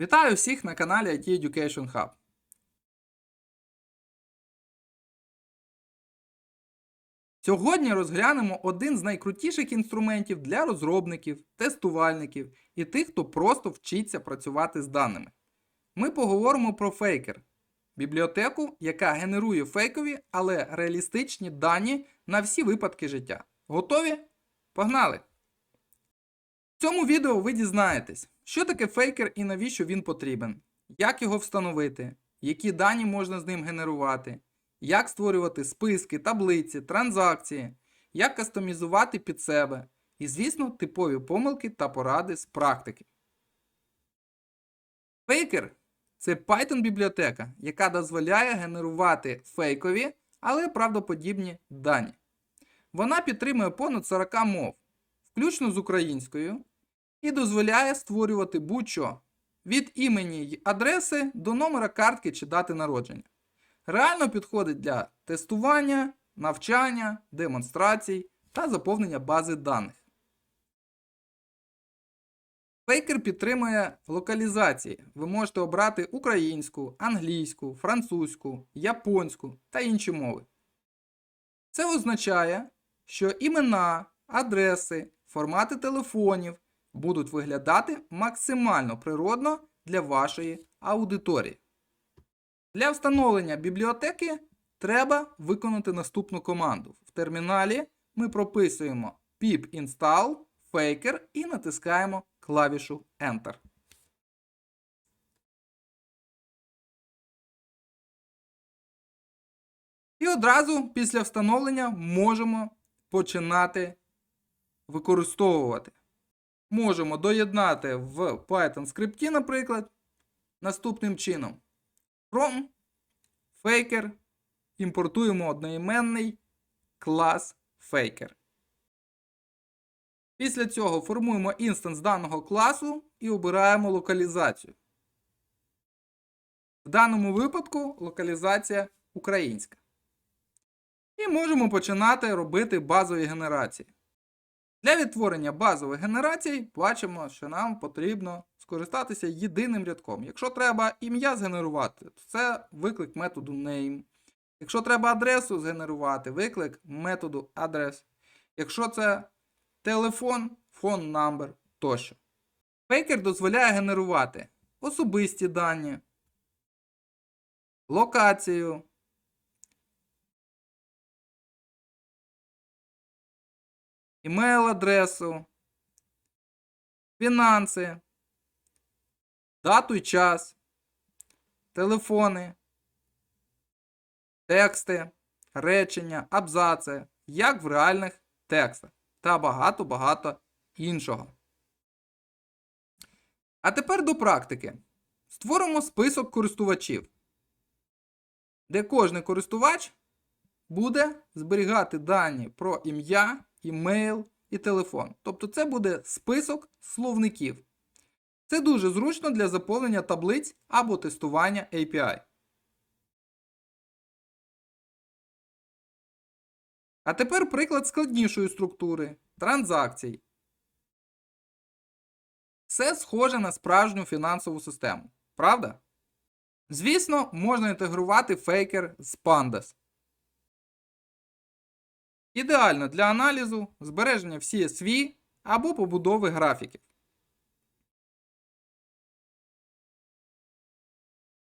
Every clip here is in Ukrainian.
Вітаю всіх на каналі IT Education Hub. Сьогодні розглянемо один з найкрутіших інструментів для розробників, тестувальників і тих, хто просто вчиться працювати з даними. Ми поговоримо про Faker – бібліотеку, яка генерує фейкові, але реалістичні дані на всі випадки життя. Готові? Погнали! В цьому відео ви дізнаєтесь, що таке фейкер і навіщо він потрібен, як його встановити, які дані можна з ним генерувати, як створювати списки, таблиці, транзакції, як кастомізувати під себе і, звісно, типові помилки та поради з практики. Фейкер це Python бібліотека, яка дозволяє генерувати фейкові, але правдоподібні дані. Вона підтримує понад 40 мов, включно з українською, і дозволяє створювати будь-що від імені й адреси до номера картки чи дати народження. Реально підходить для тестування, навчання, демонстрацій та заповнення бази даних. Фейкер підтримує локалізації. Ви можете обрати українську, англійську, французьку, японську та інші мови. Це означає, що імена, адреси, формати телефонів будуть виглядати максимально природно для вашої аудиторії. Для встановлення бібліотеки треба виконати наступну команду. В терміналі ми прописуємо pip install faker і натискаємо клавішу Enter. І одразу після встановлення можемо починати використовувати. Можемо доєднати в Python скрипті, наприклад, наступним чином. From Faker імпортуємо одноіменний клас Faker. Після цього формуємо інстанс даного класу і обираємо локалізацію. В даному випадку локалізація українська. І можемо починати робити базові генерації. Для відтворення базових генерацій бачимо, що нам потрібно скористатися єдиним рядком. Якщо треба ім'я згенерувати, то це виклик методу name. Якщо треба адресу згенерувати, виклик методу address. Якщо це телефон, phone number тощо. Фейкер дозволяє генерувати особисті дані, локацію, імейл-адресу, фінанси, дату і час, телефони, тексти, речення, абзаци, як в реальних текстах та багато-багато іншого. А тепер до практики. Створимо список користувачів, де кожен користувач буде зберігати дані про ім'я, імейл і телефон. Тобто це буде список словників. Це дуже зручно для заповнення таблиць або тестування API. А тепер приклад складнішої структури транзакцій. Все схоже на справжню фінансову систему. Правда? Звісно, можна інтегрувати фейкер з Pandas. Ідеально для аналізу, збереження в CSV або побудови графіків.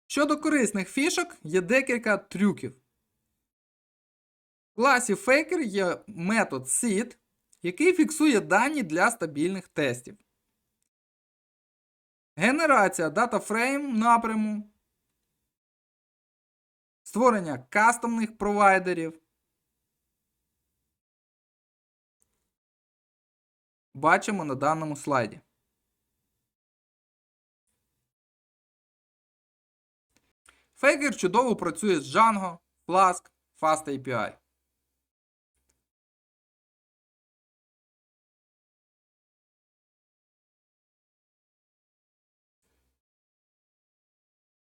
Щодо корисних фішок є декілька трюків. В класі Faker є метод seed, який фіксує дані для стабільних тестів. Генерація DataFrame напряму. Створення кастомних провайдерів. Бачимо на даному слайді. Faker чудово працює з Django, Flask, FastAPI.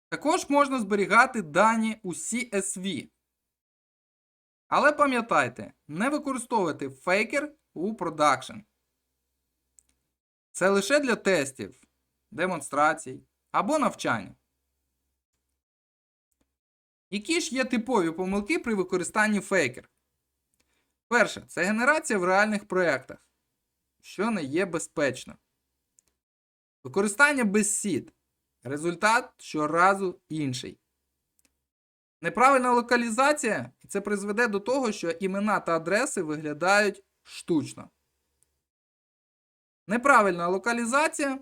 Також можна зберігати дані у CSV. Але пам'ятайте, не використовуйте Faker у продакшн. Це лише для тестів, демонстрацій або навчання. Які ж є типові помилки при використанні фейкер? Перше, це генерація в реальних проєктах, що не є безпечно. Використання без сід. Результат щоразу інший. Неправильна локалізація, і це призведе до того, що імена та адреси виглядають штучно. Неправильна локалізація,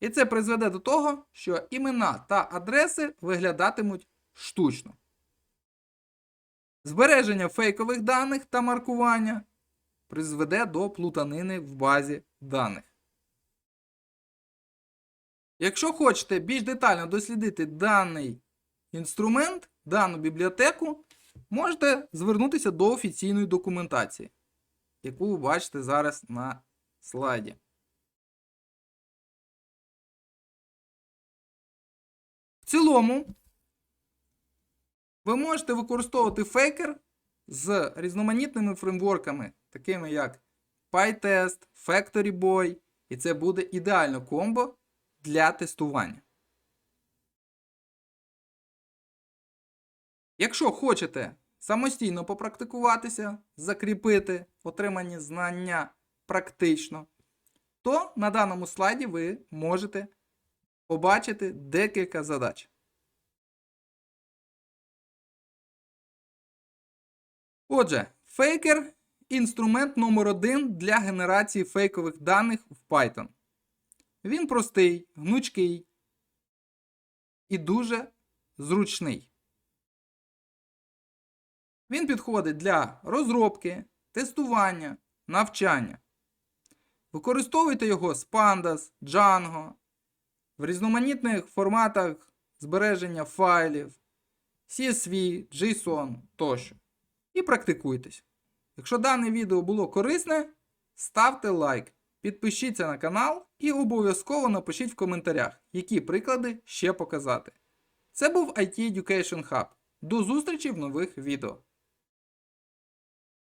і це призведе до того, що імена та адреси виглядатимуть штучно. Збереження фейкових даних та маркування призведе до плутанини в базі даних. Якщо хочете більш детально дослідити даний інструмент, дану бібліотеку, можете звернутися до офіційної документації, яку ви бачите зараз на слайді. В цілому, ви можете використовувати фейкер з різноманітними фреймворками, такими як PyTest, FactoryBoy, і це буде ідеально комбо для тестування. Якщо хочете самостійно попрактикуватися, закріпити отримані знання практично, то на даному слайді ви можете побачити декілька задач. Отже, фейкер інструмент номер один для генерації фейкових даних в Python. Він простий, гнучкий і дуже зручний. Він підходить для розробки, тестування, навчання. Використовуйте його з Pandas, Django, в різноманітних форматах збереження файлів, CSV, JSON тощо. І практикуйтесь. Якщо дане відео було корисне, ставте лайк, підпишіться на канал і обов'язково напишіть в коментарях, які приклади ще показати. Це був IT Education Hub. До зустрічі в нових відео.